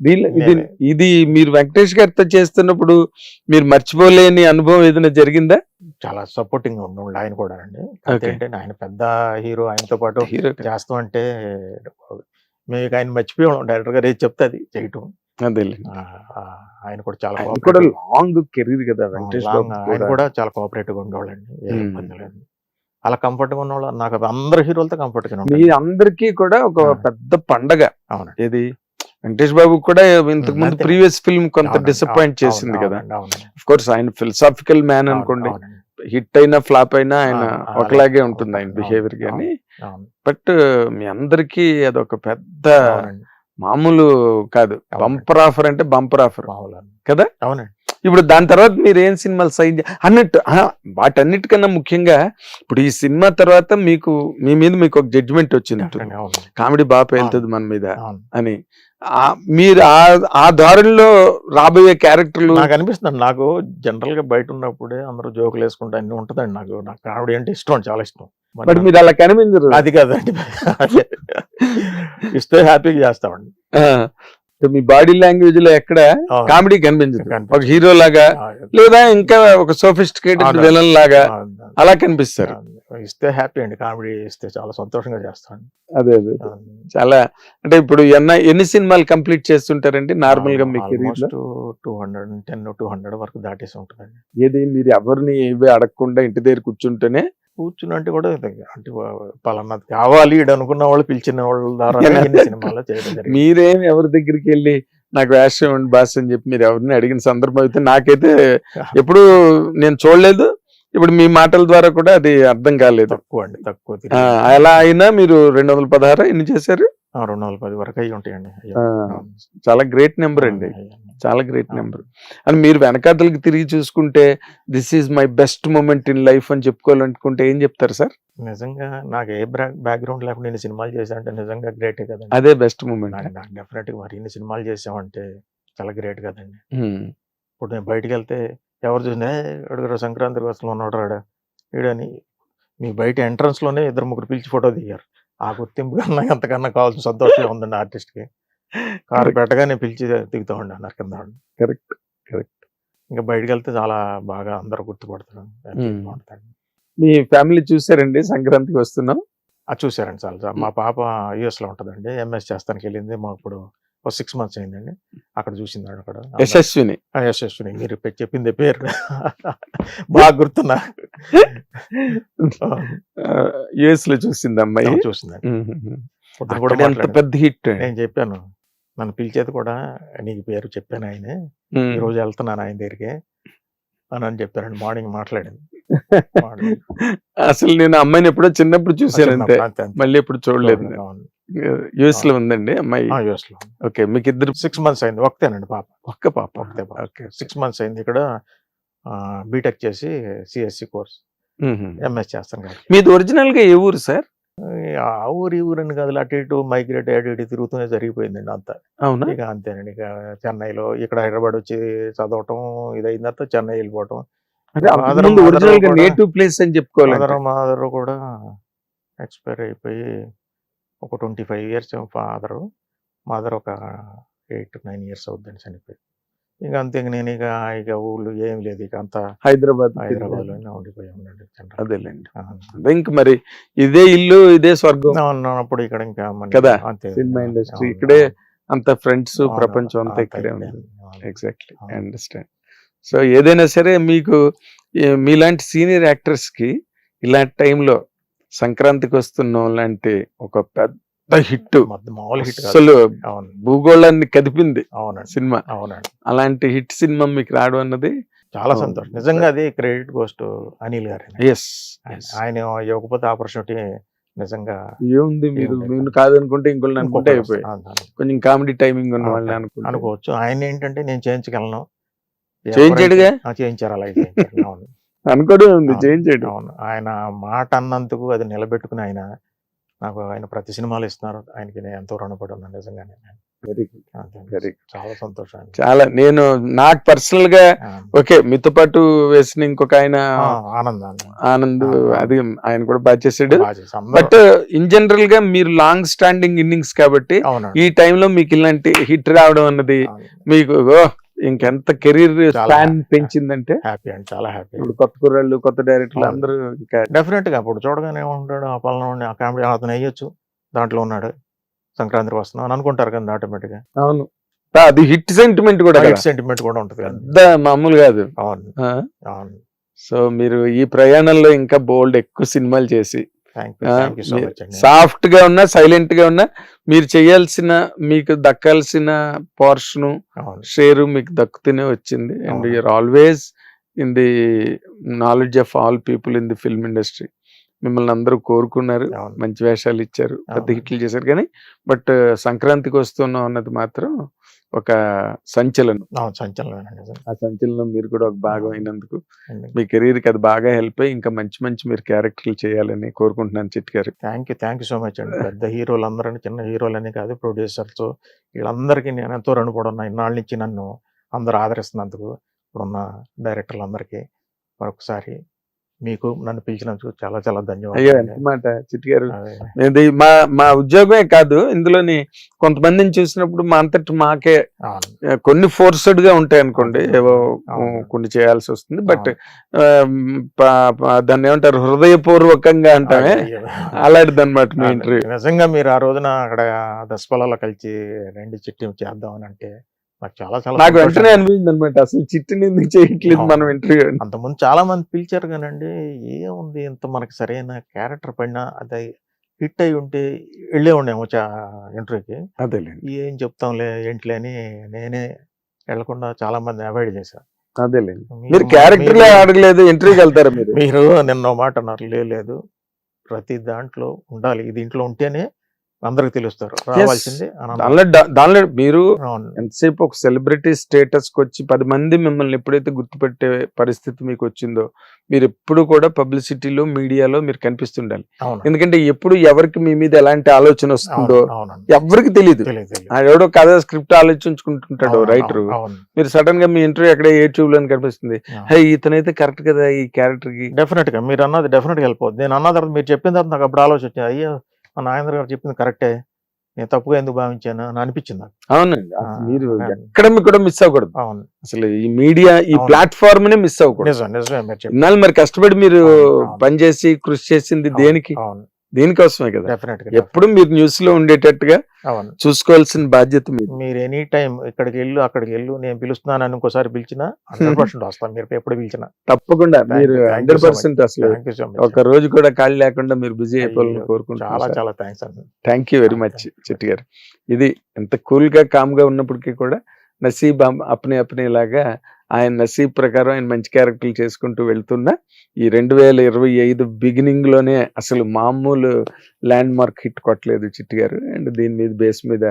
ఇది. ఇది మీరు వెంకటేష్ గారితో చేస్తున్నప్పుడు మీరు మర్చిపోలేని అనుభవం ఏదైనా జరిగిందా? చాలా సపోర్టింగ్ ఉండి ఆయన కూడా అండి. అంటే ఆయన పెద్ద హీరో ఆయనతో పాటు హీరో. చేస్తాం అంటే మీకు ఆయన మర్చిపోయాం డైరెక్టర్ గారు ఏది చెప్తే అది చేయటం. ఆయన కూడా చాలా కూడా. లాంగ్ కెరీర్ కదా వెంకటేష్ ఆయన కూడా. చాలా కోఆపరేటివ్ ఉండేవాళ్ళండి. ఏ Hmm. ఇబ్బంది లేదు అలా కంఫర్ట్గా ఉన్నవాళ్ళు నాకు అందరు హీరోలతో కంఫర్ట్గా మీ అందరికీ కూడా ఒక. పెద్ద పండగ. అవునండి. ఏది? వెంకటేష్ బాబు కూడా ఇంతకు ముందు. ప్రీవియస్ ఫిల్మ్ కొంత డిసప్పాయింట్ చేసింది కదా. కోర్స్ ఆయన ఫిలసాఫికల్ మ్యాన్ అనుకోండి. హిట్ అయినా ఫ్లాప్ అయినా ఆయన ఒకలాగే ఉంటుంది ఆయన బిహేవియర్ కానీ. బట్ మీ అందరికీ అదొక పెద్ద మామూలు కాదు. బంపర్ ఆఫర్ అంటే బంపర్ ఆఫర్. కదా? అవునండి. ఇప్పుడు దాని తర్వాత మీరు ఏం సినిమాలు సైన్ చే- అన్నట్టు వాటన్నిటికన్నా ముఖ్యంగా ఇప్పుడు ఈ సినిమా తర్వాత మీకు మీ మీద మీకు ఒక జడ్జిమెంట్ అవును కామెడీ బాగా వెళ్తుంది మన మీద అని. మీరు ఆ ఆ దారుల్లో రాబోయే క్యారెక్టర్లు నాకు అనిపిస్తుంది నాకు జనరల్గా బయట ఉన్నప్పుడే అందరూ జోకులు వేసుకుంటే అన్ని ఉంటదండి నాకు. నాకు కామెడీ అంటే ఇష్టం చాలా ఇష్టం. మరి బట్ మీరు అలా కనిపించరు. అది కాదండి. అదే. ఇస్తే హ్యాపీగా చేస్తామండి. మీ బాడీ లాంగ్వేజ్లో ఎక్కడ. కామెడీ కనిపించదు. ఒక హీరో లాగా లేదా ఇంకా ఒక సోఫిస్టికేటెడ్. విలన్ లాగా అలా కనిపిస్తారు. ఇస్తే హ్యాపీ అండి. కామెడీ ఇస్తే చాలా సంతోషంగా చేస్తాను. అదే అదే చాలా అంటే ఇప్పుడు ఎన్న ఎన్ని సినిమాలు కంప్లీట్ చేస్తుంటారండి నార్మల్గా మీ కెరీర్లో two hundred ten two hundred వరకు దాటేసి ఉంటుందండి. ఏది మీరు ఎవరిని ఏవి అడగకుండా ఇంటి దగ్గర కూర్చుంటేనే కూర్చుని అంటే కూడా అంటే పలానా కావాలి ఈడు అనుకున్న వాళ్ళు పిలిచిన వాళ్ళ ద్వారా సినిమాలు చేయడం మీరేం ఎవరి దగ్గరికి వెళ్ళి నాకు వేషం ఇవ్వండి బాస్ అని చెప్పి మీరు ఎవరిని అడిగిన సందర్భం అయితే నాకైతే ఎప్పుడు నేను చూడలేదు. ఇప్పుడు మీ మాటల ద్వారా కూడా అది అర్థం కాలేదు. తక్కువ అండి తక్కువ. అలా అయినా మీరు రెండు వందల పదహారు ఎన్ని చేశారు? రెండు వందల పది వరకు అయ్యి ఉంటాయండి. చాలా గ్రేట్ నెంబర్ అండి. చాలా గ్రేట్. నెంబర్ అని మీరు వెనకాతలకి తిరిగి చూసుకుంటే this is my best moment in life అని చెప్పుకోవాలనుకుంటే ఏం చెప్తారు సార్? నిజంగా నాకు ఏ బ్యాక్గ్రౌండ్ లేకుండా నేను సినిమాలు చేశానంటే నిజంగా గ్రేటే కదండి. అదే బెస్ట్ మూమెంట్ నాకు డెఫినెట్గా మరి ఇన్ని సినిమాలు చేసామంటే చాలా గ్రేట్ కదండి. ఇప్పుడు నేను బయటికి వెళ్తే ఎవరు చూసినా అడుగురు సంక్రాంతి కోసం ఉన్నాడు రాడా? వీడని మీ బయట ఎంట్రన్స్లోనే ఇద్దరు ముగ్గురు పిలిచి ఫోటో దిగారు. ఆ గుర్తింపు కన్నా ఎంతకన్నా కావాల్సిన సంతోషం ఉందండి ఆర్టిస్ట్కి కారు పెట్టగానే పిలిచి దిగుతా ఉండి అన్నారు కింద. Correct correct. ఇంకా బయటికి వెళ్తే చాలా బాగా అందరూ. బాగుంటారు మీ ఫ్యామిలీ చూసారండి సంక్రాంతికి వస్తున్నాం? అది చూసారండి చాలా. మా పాప యుఎస్లో ఉంటుందండి. ఎంఎస్ చేస్తానికి వెళ్ళింది. మా ఇప్పుడు ఒక సిక్స్ మంత్స్ అయిందండి. అక్కడ చూసింది అక్కడ యశస్విని. యశస్విని. మీరు చెప్పింది పేరు. బాగా గుర్తున్నా. యుఎస్లో చూసింది అమ్మాయి. చూసిందండి. ఎంత. పెద్ద హిట్. నేను చెప్పాను. నన్ను పిలిచేది కూడా నీకు పేరు చెప్పాను ఆయనే. ఈ రోజు వెళ్తున్నాను ఆయన దగ్గరికి. అని అని చెప్పారండి. మార్నింగ్ మాట్లాడింది. అసలు నేను అమ్మాయిని ఎప్పుడో చిన్నప్పుడు చూసాను అంతే. మళ్ళీ ఎప్పుడు చూడలేదు. యుఎస్లో ఉందండి అమ్మాయి. US లో ఓకే మీకు ఇద్దరు సిక్స్ మంత్స్ అయింది ఒకతేనండి పాప. ఒక్క పాప. ఒకతే పాప. ఓకే సిక్స్ మంత్స్ అయింది ఇక్కడ బీటెక్ చేసి సిఎస్సి కోర్స్. ఎంఎస్ చేస్తాను మీది ఒరిజినల్గా ఏ ఊరు సార్? ఆ ఊరు ఈ ఊరని కాదు అటు ఇటు మైగ్రేట్ అటు ఇటు తిరుగుతూనే జరిగిపోయిందండి అంతా. అవునా? ఇక అంతేనండి ఇక చెన్నైలో ఇక్కడ హైదరాబాద్ వచ్చి చదవటం ఇది అయిన తర్వాత చెన్నై వెళ్ళిపోవటం. ఒరిజినల్గా నేటివ్ ప్లేస్ అని చెప్పుకోవాలంటే. ఫాదర్ మదర్ కూడా ఎక్స్పైర్ అయిపోయి ఒక twenty five years father mother ఒక ఎయిట్ నైన్ ఇయర్స్ అవుద్దండి చనిపోయి ఇక అంతే ఇక నేను ఇక ఇక ఊళ్ళు ఏం లేదు ఇక అంతా హైదరాబాద్ హైదరాబాద్లోనే ఉండిపోయి అదేలేండి. అదే ఇంక మరి ఇదే ఇల్లు ఇదే స్వర్గం. ఉన్నప్పుడు ఇక్కడ ఇంకా కదా, అంతే. సినిమా అవును, ఇక్కడే. అంత ఫ్రెండ్స్ ప్రపంచం అంతా ఇక్కడే ఉంది. ఎగ్జాక్ట్లీ. అండర్స్టాండ్ సో ఏదైనా సరే మీకు మీలాంటి సీనియర్ యాక్టర్స్కి ఇలాంటి టైంలో సంక్రాంతికి వస్తున్నాం లాంటి ఒక పెద్ద హిట్. మామూలు హిట్ అసలు అవును. భూగోళాన్ని కదిపింది అవునండి. సినిమా. అవునండి. అలాంటి హిట్ సినిమా మీకు రావడం అన్నది చాలా. సంతోషం. నిజంగా అది క్రెడిట్ గోస్ట్ అనిల్ గారి. ఎస్ ఆయన ఇవ్వకపోతే ఆపర్చునిటీ నిజంగా ఏముంది మీరు? మీరు కాదనుకుంటే ఇంకోళ్ళని అనుకుంటే అయిపోయి. కొంచెం కామెడీ టైమింగ్ ఉన్న వాళ్ళని అనుకోవచ్చు. ఆయన ఏంటంటే నేను చేయించగలను. చేయించాడుగా? చేయించారు అలాగే అనుకోవడం ఉంది. చేయించాడు అవును. ఆయన మాట అన్నందుకు అది నిలబెట్టుకుని ఆయన నాకు ఆయన ప్రతి సినిమాలు ఇస్తున్నారు. ఆయనకి నేను ఎంతో రుణపడి ఉన్నాను నిజంగానే వెరీ గుడ్ good. చాలా సంతోషం. చాలా నేను నాకు పర్సనల్గా ఓకే మీతో పాటు వేసిన ఇంకొక ఆయన ఆనంద్ ఆ. అది ఆయన కూడా బాగా చేసాడు. బట్ ఇన్ జనరల్గా మీరు లాంగ్ స్టాండింగ్ ఇన్నింగ్స్ కాబట్టి ఈ టైంలో మీకు ఇలాంటి హిట్ రావడం అన్నది. మీకు ఇంకెంత కెరీర్ స్పాన్. పెంచిందంటే హ్యాపీ అండి చాలా హ్యాపీ ఇప్పుడు కొత్త కుర్రాళ్ళు కొత్త డైరెక్టర్లు. అందరూ ఇంకా డెఫినెట్గా ఇప్పుడు చూడగానే ఉంటాడు ఆ పలానా ఆ కామెడీ అతను వేయొచ్చు దాంట్లో ఉన్నాడు సంక్రాంతికి వస్తున్నాం అని అనుకుంటారు కదా ఆటోమేటిక్గా అవును అది హిట్ సెంటిమెంట్ కూడా కదా. సెంటిమెంట్ కూడా ఉంటుంది కదా పెద్ద మామూలు కాదు అవును? అవును సో మీరు ఈ ప్రయాణంలో ఇంకా బోల్డ్ ఎక్కువ సినిమాలు చేసి సాఫ్ట్గా ఉన్నా సైలెంట్గా ఉన్నా మీరు చేయాల్సిన మీకు దక్కాల్సిన పోర్షన్ షేర్ మీకు దక్కుతూనే వచ్చింది. And. You are always in the knowledge of all people in the film industry మిమ్మల్ని అందరూ కోరుకున్నారు మంచి వేషాలు ఇచ్చారు పెద్ద. హిట్లు చేశారు. కానీ బట్ సంక్రాంతికి వస్తున్నాం అన్నది మాత్రం ఒక సంచలనం నిజం. ఆ సంచలనం మీరు కూడా ఒక భాగం అయినందుకు. మీ కెరీర్కి అది బాగా హెల్ప్ అయ్యి ఇంకా మంచి మంచి మీరు క్యారెక్టర్లు చేయాలని కోరుకుంటున్నాను చిట్ గారు thank you thank you so much అండి పెద్ద హీరోలు అందరూ చిన్న హీరోలని కాదు ప్రొడ్యూసర్స్ వీళ్ళందరికీ నేను ఎంతో రుణపడి ఉన్నా ఇన్నాళ్ళ నుంచి నన్ను అందరూ ఆదరిస్తున్నందుకు ఇప్పుడున్న డైరెక్టర్లు అందరికీ మరొకసారి మీకు నన్ను పిలిచినందుకు చాలా చాలా అయ్యో ధన్యవాదాలు ఎంత మాట చిట్ గారు. ఇది మా మా ఉద్యోగమే కాదు ఇందులోని కొంతమందిని చూసినప్పుడు మా అంతటి మాకే కొన్ని ఫోర్స్డ్గా ఉంటాయి అనుకోండి ఏవో. కొన్ని చేయాల్సి వస్తుంది బట్. దాన్ని ఏమంటారు హృదయపూర్వకంగా అంటామే. అలాంటిది అనమాట మీ అదే. ఇంటర్వ్యూ నిజంగా మీరు ఆ రోజున అక్కడ దసపల్లలో కలిసి రెండు చిట్టి చేద్దామని అంటే నాకు చాలా చాలా నాకు. వెంటనే అనిపించింది అనమాట అసలు చిట్టుని ఎందుకు చేయట్లేదు. మనం ఇంటర్వ్యూ అంతకుముందు చాలా మంది పిలిచారు కానండి ఏముంది ఇంత మనకి సరైన క్యారెక్టర్ పడినా అది హిట్ అయి ఉంటే వెళ్ళే ఉండేమో ఇంటర్వ్యూకి. అదేలేండి. ఏం చెప్తాంలే ఏంటిలే అని నేనే వెళ్ళకుండా చాలా మంది అవాయిడ్ చేశారు అదేలేండి. మీరు మీరు మా- క్యారెక్టర్ మీరు- అడగలేదు ఇంటర్వ్యూకి వెళ్తారా మీరు? మీరు నిన్న మాట అన్నారు "లే, లేదు ప్రతి దాంట్లో ఉండాలి. ఇది ఇంట్లో ఉంటేనే అందరికి తెలుస్తారు రావాల్సిందే. దానిలో మీరు. ఎంతసేపు ఒక సెలబ్రిటీ స్టేటస్కి వచ్చి పది మంది మిమ్మల్ని ఎప్పుడైతే గుర్తుపెట్టే పరిస్థితి మీకు వచ్చిందో మీరు ఎప్పుడు కూడా పబ్లిసిటీలో మీడియాలో మీరు కనిపిస్తుండాలి. ఎందుకంటే ఎప్పుడు ఎవరికి మీ మీద ఎలాంటి ఆలోచన వస్తుందో. ఎవరికి తెలియదు ఎవడో కథ స్క్రిప్ట్ ఆలోచించుకుంటుంటాడు రైటర్. మీరు సడన్గా మీ ఇంటర్వ్యూ ఎక్కడ యూట్యూబ్లో కనిపిస్తుంది. హే ఇతనైతే కరెక్ట్ కదా ఈ క్యారెక్టర్కి డెఫినెట్గా మీరు అన్నది డెఫినెట్గా వెళ్ళిపోద్ది నేను అన్న తర్వాత మీరు చెప్పిన తర్వాత నాకు అప్పుడు ఆలోచన వచ్చింది అయ్యో మా నాగేంద్ర గారు చెప్పింది కరెక్టే. నేను తప్పుగా ఎందుకు భావించాను అని అనిపించింది నాకు. అవునండి. మీరు. ఎక్కడ మీకు కూడా మిస్ అవ్వకూడదు. అవును. అసలు ఈ మీడియా ఈ. ప్లాట్ఫామ్ నే మిస్ అవ్వకూడదు. నిజం నిజమే మీరు కష్టపడి మీరు. పనిచేసి కృషి చేసింది దేనికి? అవును. దేనికోసమే కదా. ఎప్పుడు మీరు న్యూస్లో ఉండేటట్టుగా చూసుకోవాల్సిన బాధ్యత మీరు మీరు ఎనీ టైం ఇక్కడికి వెళ్ళు అక్కడికి వెళ్ళు నేను పిలుస్తున్నాను అని ఇంకోసారి పిలిచినా హండ్రెడ్ పర్సెంట్ వస్తాను. మీరు ఎప్పుడు పిలిచినా. తప్పకుండా మీరు హండ్రెడ్ పర్సెంట్ అసలు ఒక రోజు కూడా ఖాళీ లేకుండా మీరు బిజీ అయిపోవాలని అయ్యో, చాలా చాలా థ్యాంక్స్ అండి. Thank you very much. Chetti గారు. ఇది ఎంత కూల్గా కామ్గా ఉన్నప్పటికీ కూడా నసీబ్ అప్నే అప్నే లాగా ఆయన నసీబ్ ప్రకారం ఆయన మంచి క్యారెక్టర్లు చేసుకుంటూ వెళ్తున్నా ఈ రెండు వేల ఇరవై ఐదు బిగినింగ్లోనే అసలు మామూలు ల్యాండ్ మార్క్ హిట్ కొట్టలేదు చిట్టి గారు. అండ్ దీని మీద బేస్ మీద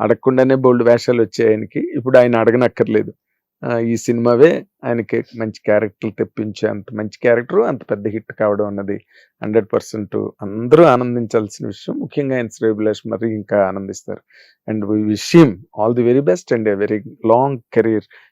అడగకుండానే బోల్డ్ వేషాలు వచ్చాయి ఆయనకి. ఇప్పుడు ఆయన అడగనక్కర్లేదు. ఈ సినిమావే ఆయనకి మంచి క్యారెక్టర్లు తెప్పించే అంత మంచి క్యారెక్టర్ అంత పెద్ద హిట్ కావడం అన్నది హండ్రెడ్ పర్సెంట్ అందరూ ఆనందించాల్సిన విషయం. ముఖ్యంగా ఆయన శ్రేభిలాష్ మరి ఇంకా ఆనందిస్తారు. అండ్ వి విషయం all the very best and a very long career